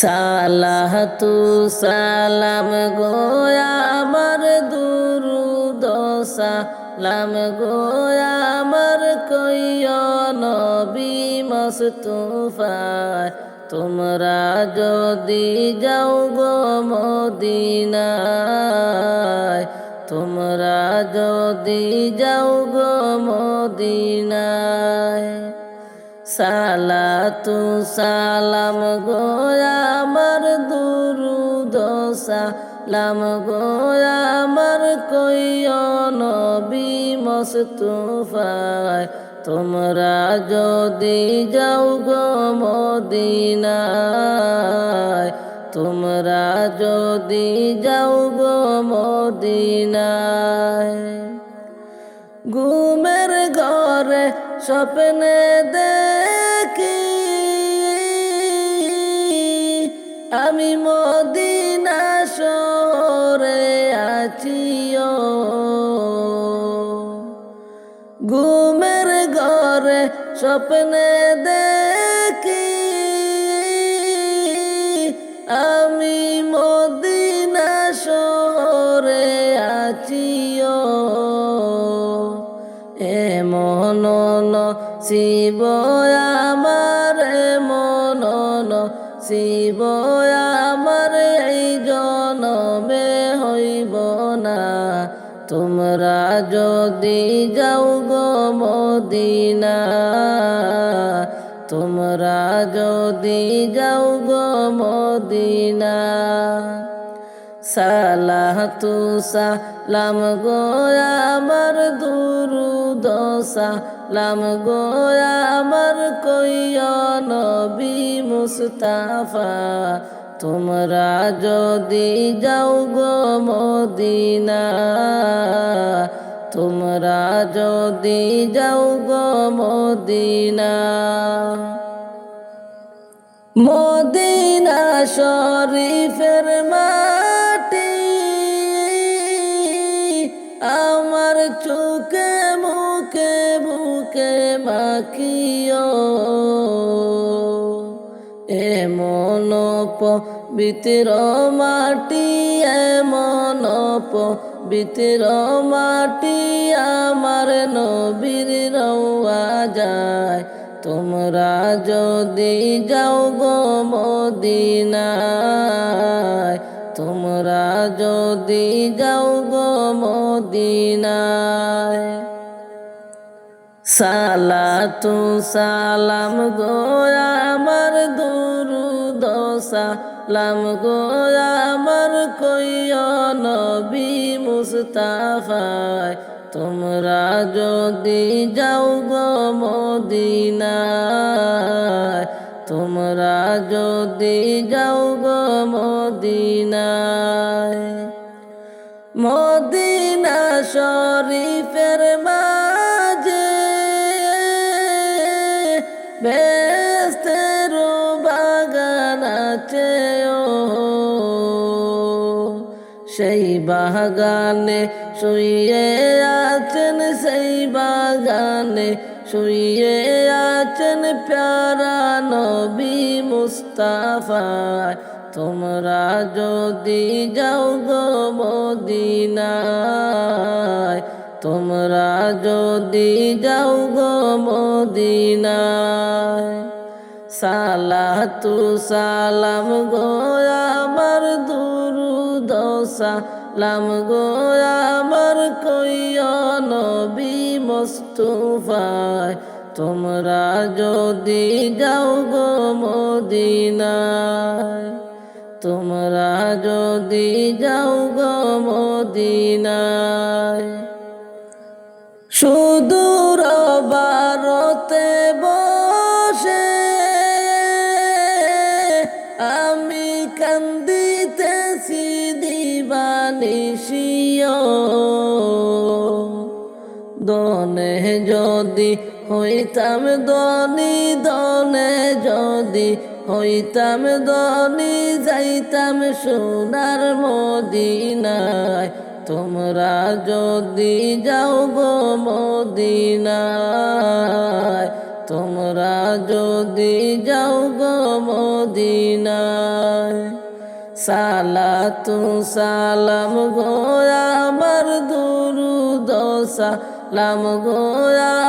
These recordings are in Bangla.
সালাহ তু সালাম গোয়া আমার দুরুদ সালাম গোয়া আমার কইয় নবী মস্তুফায় তোমরা যদি যাও গো মদিনায়, তোমরা যদি যাও গো মদিনায়। সালাতু সালাম গোয়া সালাম গোয়া আমার কইয় নবী মস্তুফায়, তোমরা যদি যাও গো মদিনায়, তোমরা যদি যাও গো মদিনায়। ঘুমের ঘরে স্বপ্নে দেখি, আমি মদিনা স্বপ্নে দেখি আমি মদিনা শহরে আছিও এমন শিব আমার মন শিব তোমরা যদি যাও গো মদিনা, তোমরা যদি যাও গো মদিনা। সালাহ তু সালাম গোয়া আমার দুরুদ, সালাম গোয়া আমার কইয় নবী মুস্তাফা। তোমরা যদি যাও গো মদিনা, তোমরা যদি যাও গো মদিনা। মদিনা শরীফের মাটি আমার চোখে মুখে বুকে মাখিও। এমন পবিত্র মাটি এমন পবিত্র মাটি আমার নবীর রওয়া যায়। তোমরা যদি যাও গো মদিনায়, তোমরা যদি যাও গো মদিনায়। সালাতু সালাম গোয়া আমার দুরুদ সালাম গোয়া আমার কইয় নবী মুস্তাফায়, তোমরা যদি যাও গো মদিনায়, তোমরা যদি যাও গো মদিনায়। মদিনা শরীফের বাগানে শুয়ে আছেন সেই বাগানে শুয়ে আছেন প্যারা নবী মুস্তাফায় তোমরা যদি যাও গো মদিনায়, তোমরা যদি যাও গো মদিনায়। সালাতু সালাম গো আমার দুরুদ সালাম গো আমার কইয় নবী মস্তুফায়, তোমরা যদি যাও গো মদিনায়, তোমরা যদি যাও গো মদিনায়। সুদূর দনে যদি, হইতাম দনি দনে যদি, হইতাম দনি যাইতাম সোনার মদিনায়। তোমরা যদি যাও গো মদিনায়, তোমরা যদি যাও গো মদিনায়। সালাতু সালাম গো আমার দুরুদ সালাম গো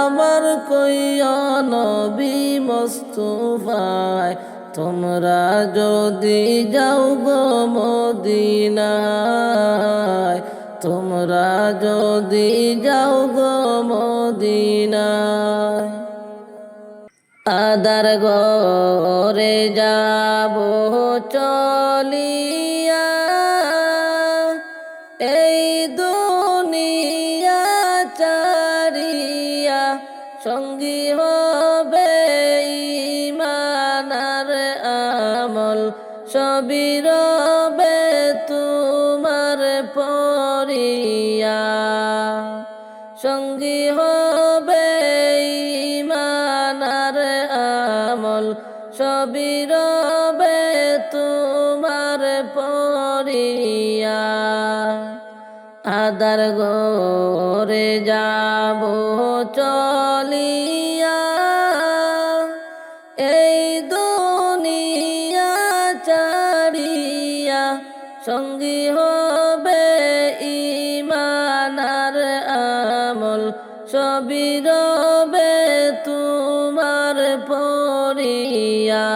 আমার কইয়া নবী মস্তুফায়, তোমরা যদি যাও গো মদিনায়, তোমরা যদি যাও গো মদিনায়। আদার গরে যাব চলিয়া আদার গরে যাব, চলিয়া। এই দুনিয়া চারিয়া সঙ্গী হবে ইমানার আমল, সবই রবে তোমার পরিয়া।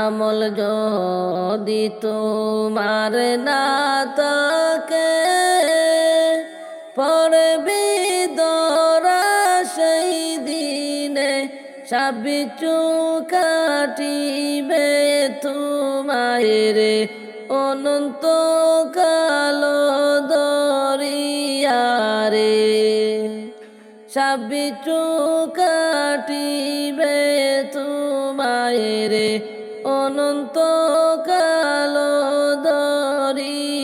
আমল যদি তোমার না তাকে সাবিচু কাটিবে তোমারে অনন্ত কালো দরিয়ারে। সাবিচু কাটিবে তোমারে অনন্ত কালো দরিয়ারে।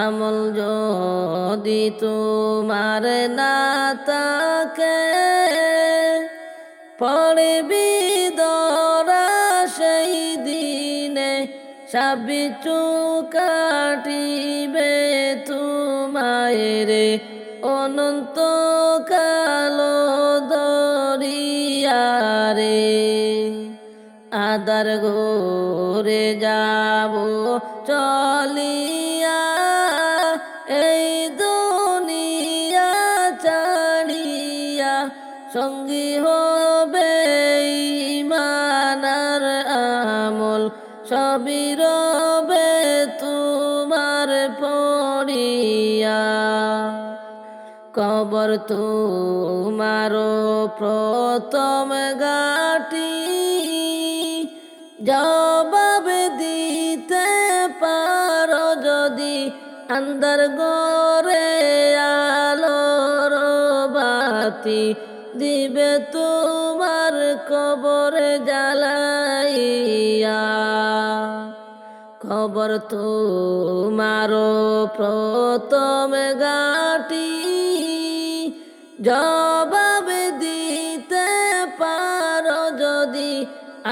আমল যদি তোমার না সাবিচু কাটিবে তোমারে অনন্ত কালো দরিয়ারে আদার ঘরে যাব, চলিয়া এই দুনিয়া চাড়িয়া সঙ্গী হবে আমল সবই তোমার পড়িয়া। কবর তোমারো প্রথম গাটি জবাব দিতে পারো যদি আন্দার গরে আলোর বাতি। দিবে তোমার কবরে জ্বালাইয়া। খবর তোমারো প্রথম গাটি জবাব দিতে পারো যদি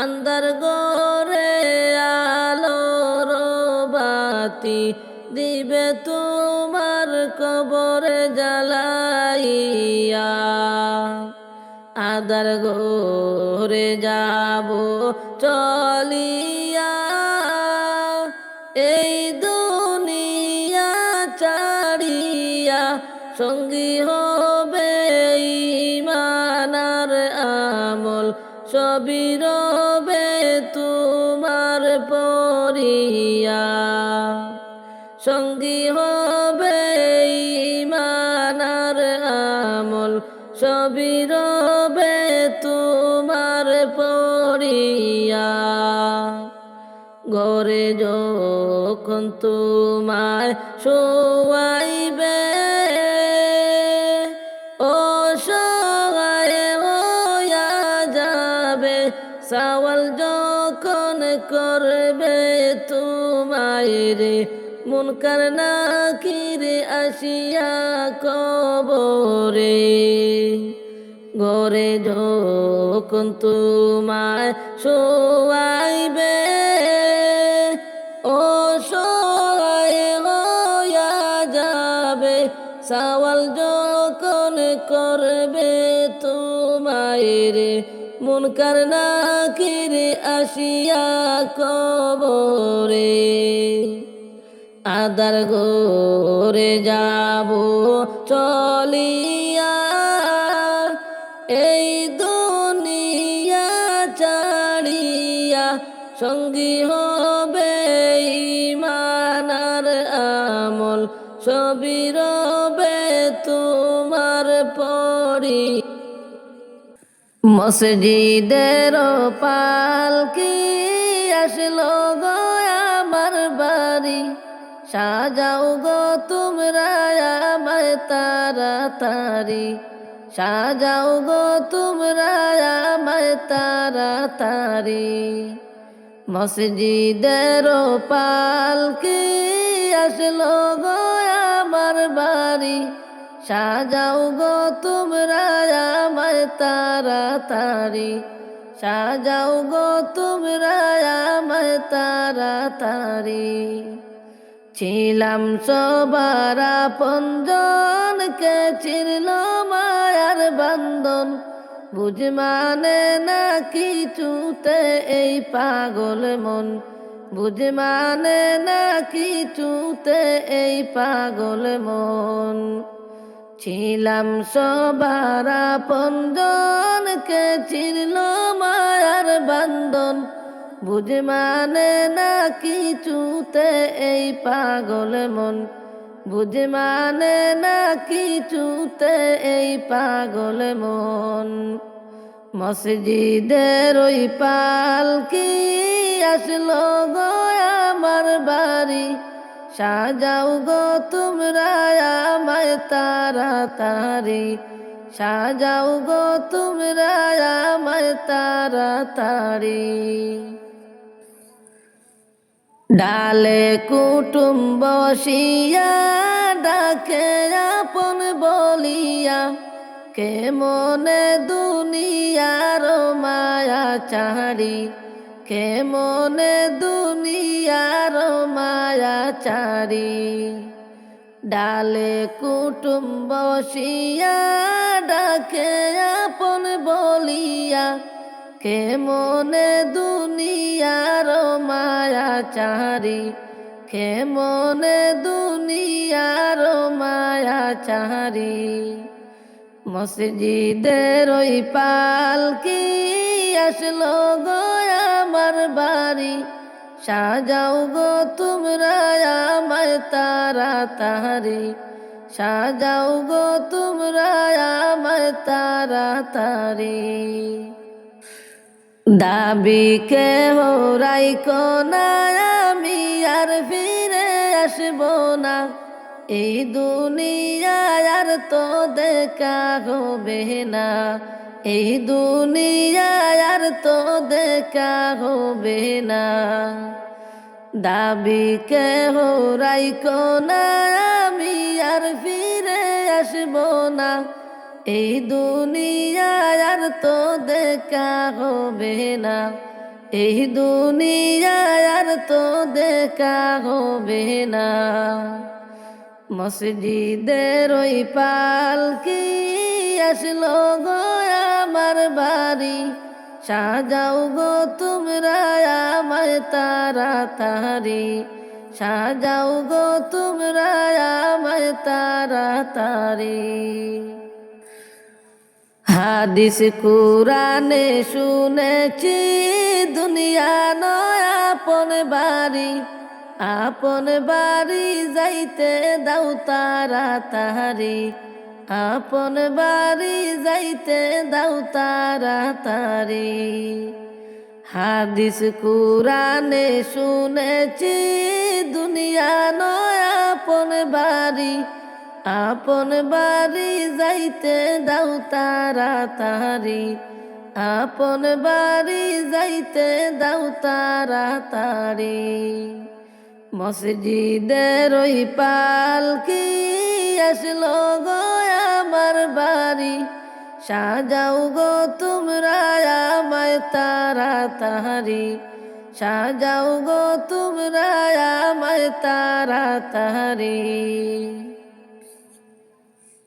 আন্দার গরে আলোর বাতি দিবে তোমার কবরে জ্বালাইয়া। আদার গোরে যাব, চলিয়া পরিয়া গরে যখন তোমায় শোয়াইবে ও সহায় হইয়া যাবে। সওয়াল যখন করবে তোমায় রে, মুনকার নাকির আসিয়া কবরে। গরে যখন তোমায় শোয়াইবে ও সহায় হইয়া যাবে। সওয়াল যখন করবে তোমায় রে, মন মুনকার নাকির আসিয়া কবরে। আদার গোরে যাব, চলিয়া মসজিদের পালকি আসলো গো আমার বাড়ি? সাজাও গো তোমরা আমায় তাড়াতাড়ি। সাজাও গো তোমরা আমায় তাড়াতাড়ি। মসজিদের পালকি আসলো গো আমার বাড়ি? সাজাও গো তোমরা আমায় তাড়াতাড়ি। সাজাও গো তোমরা আমায় তাড়াতাড়ি। ছিলাম সবার পঞ্জনকে চিরল মায়ার বান্ধন। বুঝ মানে না কিছুতে এই পাগল মন। বুঝ মানে না কিছুতে এই পাগল মন। ছিলাম সবার পঞ্জনকে চিরল মায়ার বান্ধন? বুঝ মানে না কিছুতে এই পাগল মন। বুঝ মানে না কিছুতে এই পাগল মন। মসজিদের ওই পালকি আসলো গো আমার বাড়ি? সাজাও গো তোমরা আমায় তাড়াতাড়ি সাজাও গো তোমরা আমায় তাড়াতাড়ি ডালে কুটুম বসিয়া, ডাকে আপন বলিয়া কে মনে দুনিয়ার মায়া চাহারি কে মনে দুনিয়ার মায়া চারি। ডালে কুটুম বসিয়া ডাকে আপন বলিয়া, কে মনে দুনিয়ার মায়া চারি। কে মনে দুনিয়ার মায়া চারি। মসজিদের ওই পালকি আসলো গো আমার বাড়ি। সাজাও গো তোমরা আমায় তাড়াতাড়ি সাজাও গো তোমরা আমায় তাড়াতাড়ি দাবি কে হোরাই কোনা আমি আর ফিরে আসব না। এই দুনিয়ায় আর তো দেখা হবে না। এই দুনিয়ায় আর তো দেখা হবে না। দাবি কে হোরাই কোনা আমি আর ফিরে আসব না। এই দুনিয়ায় আর তো দেখা হবে না। এই দুনিয়ায় আর তো দেখা হবে না। মসজিদের ওই পালকি আসলো গো আমার বাড়ি। সাজাও গো তোমরা আমায় তাড়াতাড়ি সাজাও গো তোমরা আমায় তাড়াতাড়ি হাদিস কুরানে শুনেছি, দুনিয়া নয় আপন বাড়ি। আপন বাড়ি যাইতে দাও তারা তাহারি আপন বাড়ি যাইতে দাও তারা তারি। হাদিস কুরানে শুনেছি, দুনিয়া নয় আপন বাড়ি। আপন বাড়ি যাইতে দাও তারা তারি। আপন বাড়ি যাইতে দাও তারা তারি। মসজিদের ওই পালকি আসলো গো আমার বাড়ি? সাজাও গো তোমরা আমায় তাড়াতাড়ি সাজাও গো তোমরা আমায় তাড়াতাড়ি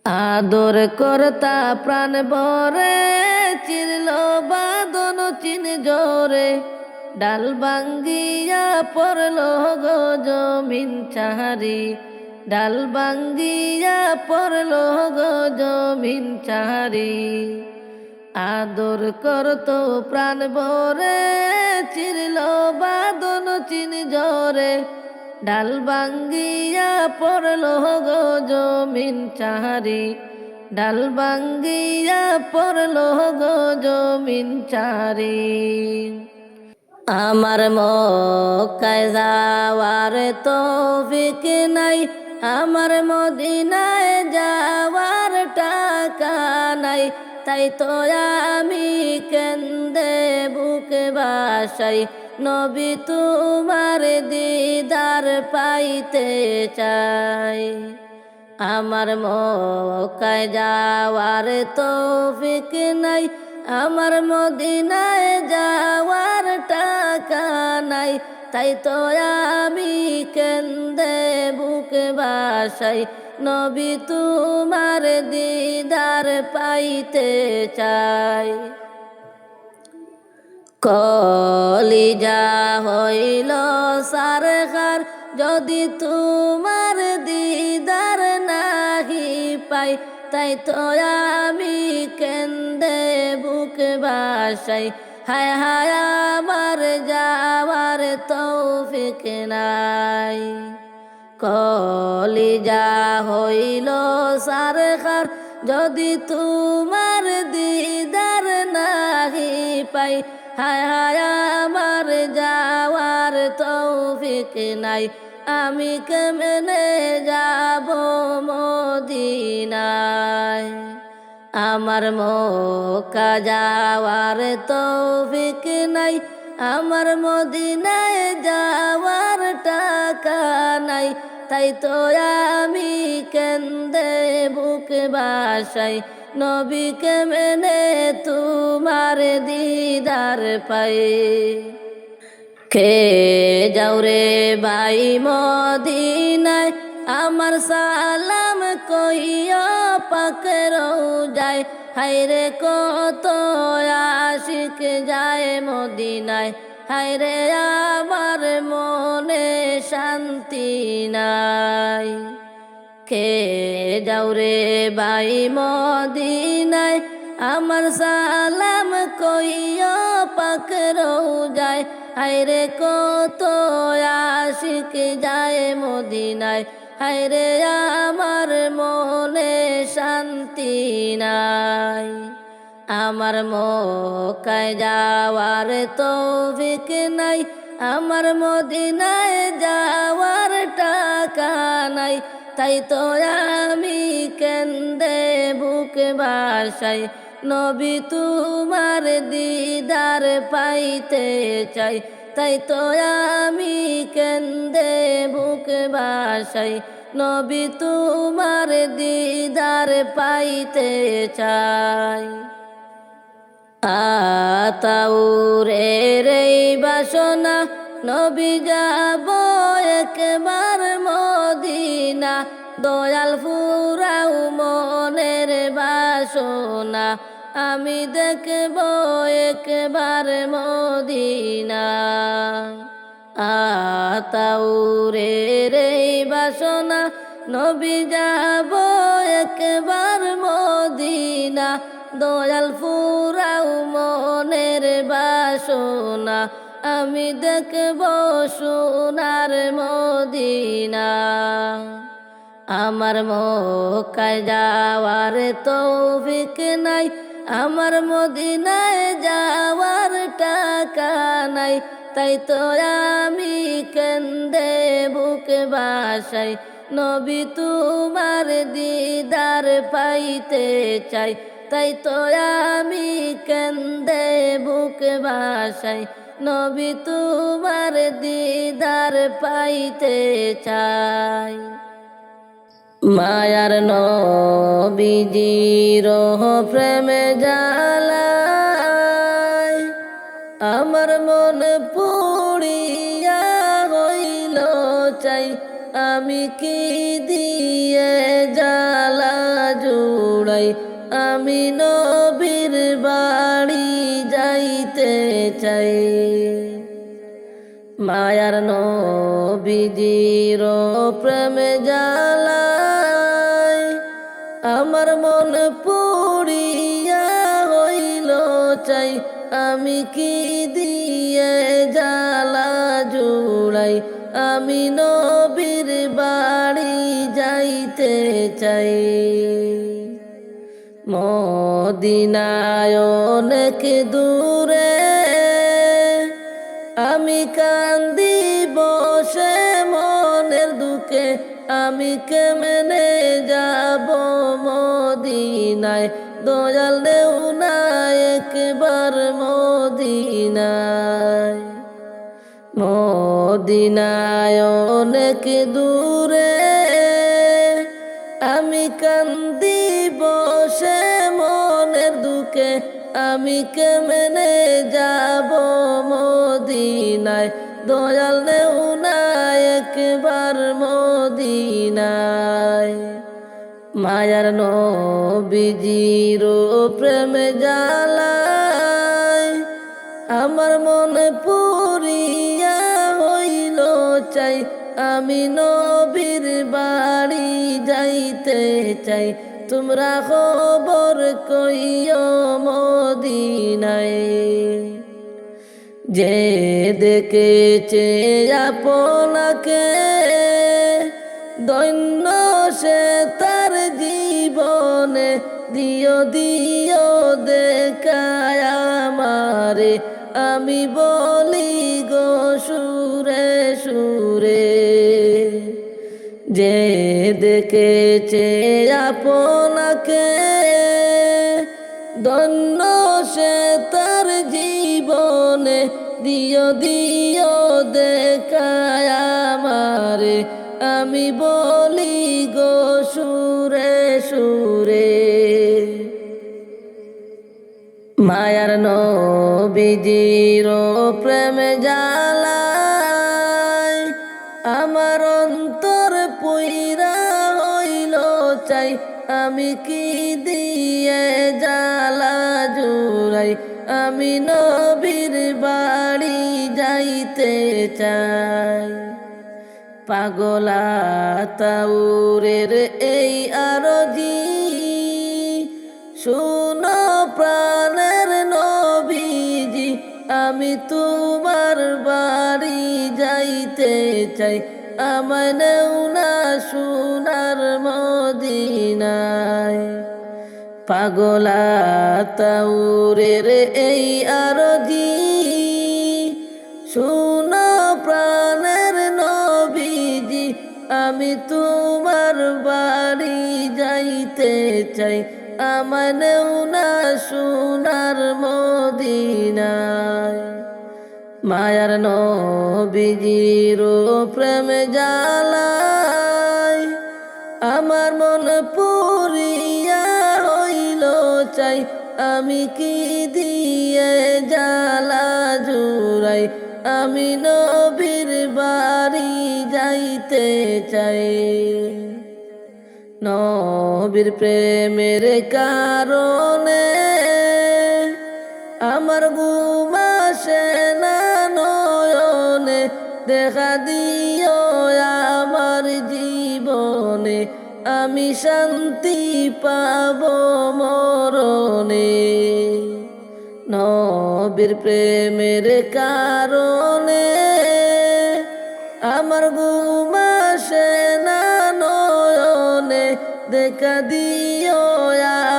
আদর করতা প্রাণ বরে চিরল বাদন চিন জোরে। ডাল বাঙ্গিয়া পড়ল গো জমিন চাহারি। ডাল বাঙ্গিয়া পড়ল গো জমিন চাহারি। আদর করতো প্রাণ ভরে, চিরল বাদন চিন জোরে ডাল বাঙ্গিয়া পড়ল গো জমিন চাহারি। ডাল বাঙ্গিয়া পড়ল গো জমিন চারি আমার মক্কায় যাওয়ার তৌফিক নাই, আমার মদিনায় যাওয়ার টাকা নাই, তাই তো আমি কেন্দে বুকে বাসাই। নবী তোমার দিদার পাইতে চাই। আমার মক্কায় যাওয়ার তৌফিক নাই আমার মদিনায় যাওয়ার টাকা নাই, তাই তো আমি কেন্দে বুকে বাসাই। নবী তোমার দিদার পাইতে চাই। কলিজা হইল সারকার যদি তোমার দিদার নাহি পাই তাই তো আমি কেন্দে বুক বাসাই। হায় হায় আমার যাওয়ার তৌফিক নাই। কলিজা হইল সারকার যদি তোমার দিদার নাহি পাই। হায় হায় আমার যাওয়ার তৌফিক নাই। আমি কেমনে যাব মদিনায়? আমার মক্কা যাওয়ার তৌফিক নাই, আমার মদিনায় যাওয়ার টাকা নাই। তাই তো আমি কেন্দে বুক বাসাই, নবী কেমনে তোমার দিদার পাই? খে যাও রে ভাই মদিনায়, আমার সালাম কইয়া পাকের যায় হাইরে কত আশিক যায় মদিনায় হাইরে আমার মনে শান্তি নাই। কে যাও রে ভাই মদিনায় আমার সালাম কইয়া পাকের যায়। হাইরে কত আশিক যায় মদিনায়। হাইরে আমার মনে শান্তি নাই। আমার মকায় যাওয়ার তৌফিক নাই। আমার মদিনায় যাওয়ার টাকা নাই। তাই তো আমি কেন্দে বুক বাসাই। নবী তোমার দিদার পাইতে চাই। তাই তো আমি কেন্দে বুক বাসাই। নবী তোমার দিদার পাইতে চাই। আতাউরে রে বাসনা, নবী যাব একবার মদিনা। দয়াল ফুরাও মনের বাসনা, আমি দেখব একবার মদিনা। আতাউরে রে বাসনা, নবী যাব একবার মদিনা। দয়াল ফুরাও মনের বাসনা, আমি দেখব সোনার মদিনা। আমার মক্কায় যাওয়ার তৌফিক নাই, আমার মদিনায় যাওয়ার টাকা নাই, তাই তো আমি কেন্দে বুক বাসাই, নবী তোমার দিদার পাইতে চাই, তাই তো আমি কেন্দে বুক বাসাই, নবী তোমার দিদার পাইতে চাই। মায়ার নবীজির প্রেমে জালায় আমার মন পুড়িয়া হইল চাই, আমি কি দিয়ে জালা জুড়াই? আমি নবীর বাড়ি যাইতে চাই। মায়ার নবীজির প্রেমে জ্বালায় আমার মন পুড়িয়া হইল চাই, আমি কি দিয়ে জ্বালা জুড়াই? আমি নবীর বাড়ি যাইতে চাই। মদিনায় অনেক দূরে আমি কেমনে যাব মদিনায়? দয়াল দেও না একবার মদিনায়। মদিনায় অনেক দূরে আমি কান্দি বসে মনের দুঃখে। আমি কেমনে যাব মদিনায়? দয়াল নেও না একবার মদিনায়। মায়ার নবীজির প্রেমে জ্বালায়, আমার মনে পুরিয়া হইল চাই, আমি নবীর বাড়ি যাইতে চাই। তোমরা খবর কইও মদিনায়। যে দেখেছে আপনাকে দৈন্য সে তার জীবনে দিও দিও দেখায় আমারে। আমি বলি গো, সুরে সুরে। যে দেখেছে আপনাকে, দন্য সে তার জীবনে দিও দিও দেখায় আমারে। আমি বলি মায়ার নবীজির প্রেমে জ্বালায় আমার অন্তর পুইরা হইল চাই, আমি কি দিয়ে জ্বালা জুড়াই? আমি নবীর বাড়ি যাইতে চাই। পাগলা তাউরের এই আরজি তোমার বাড়ি যাইতে চাই। আমায় নেও না সোনার মদিনায়। পাগলা তাউরের এই আরজি শুনো প্রাণের নবীজি, আমি তোমার বাড়ি যাইতে চাই। আমার নেও না সোনার মদিনায়। মায়ার নবীজির প্রেমে জ্বালায়। আমার মন পুরিয়া হইল চাই আমি কি দিয়ে জালা জুড়াই? আমি নবীর বাড়ি যাইতে চাই। নবীর প্রেমের কারণে আমার ঘুমাসে দেখা দিও আমার জীবনে, আমি শান্তি পাব মরণে। নবীর প্রেমের কারণে আমার ঘুমাসে না নয়নে। দেখা দিও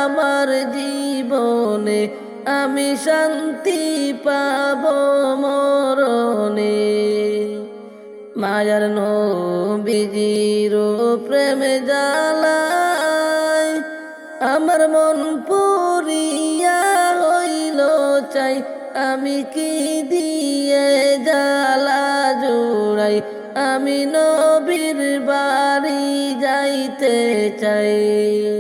আমার জীবনে, আমি শান্তি পাব মরণে। মায়ার নো বিজির প্রেম জ্বালায়। আমার মন পুরিয়া হইল চাই, আমি কি দিয়ে জালা জুড়াই? আমি নবীর বাড়ি যাইতে চাই।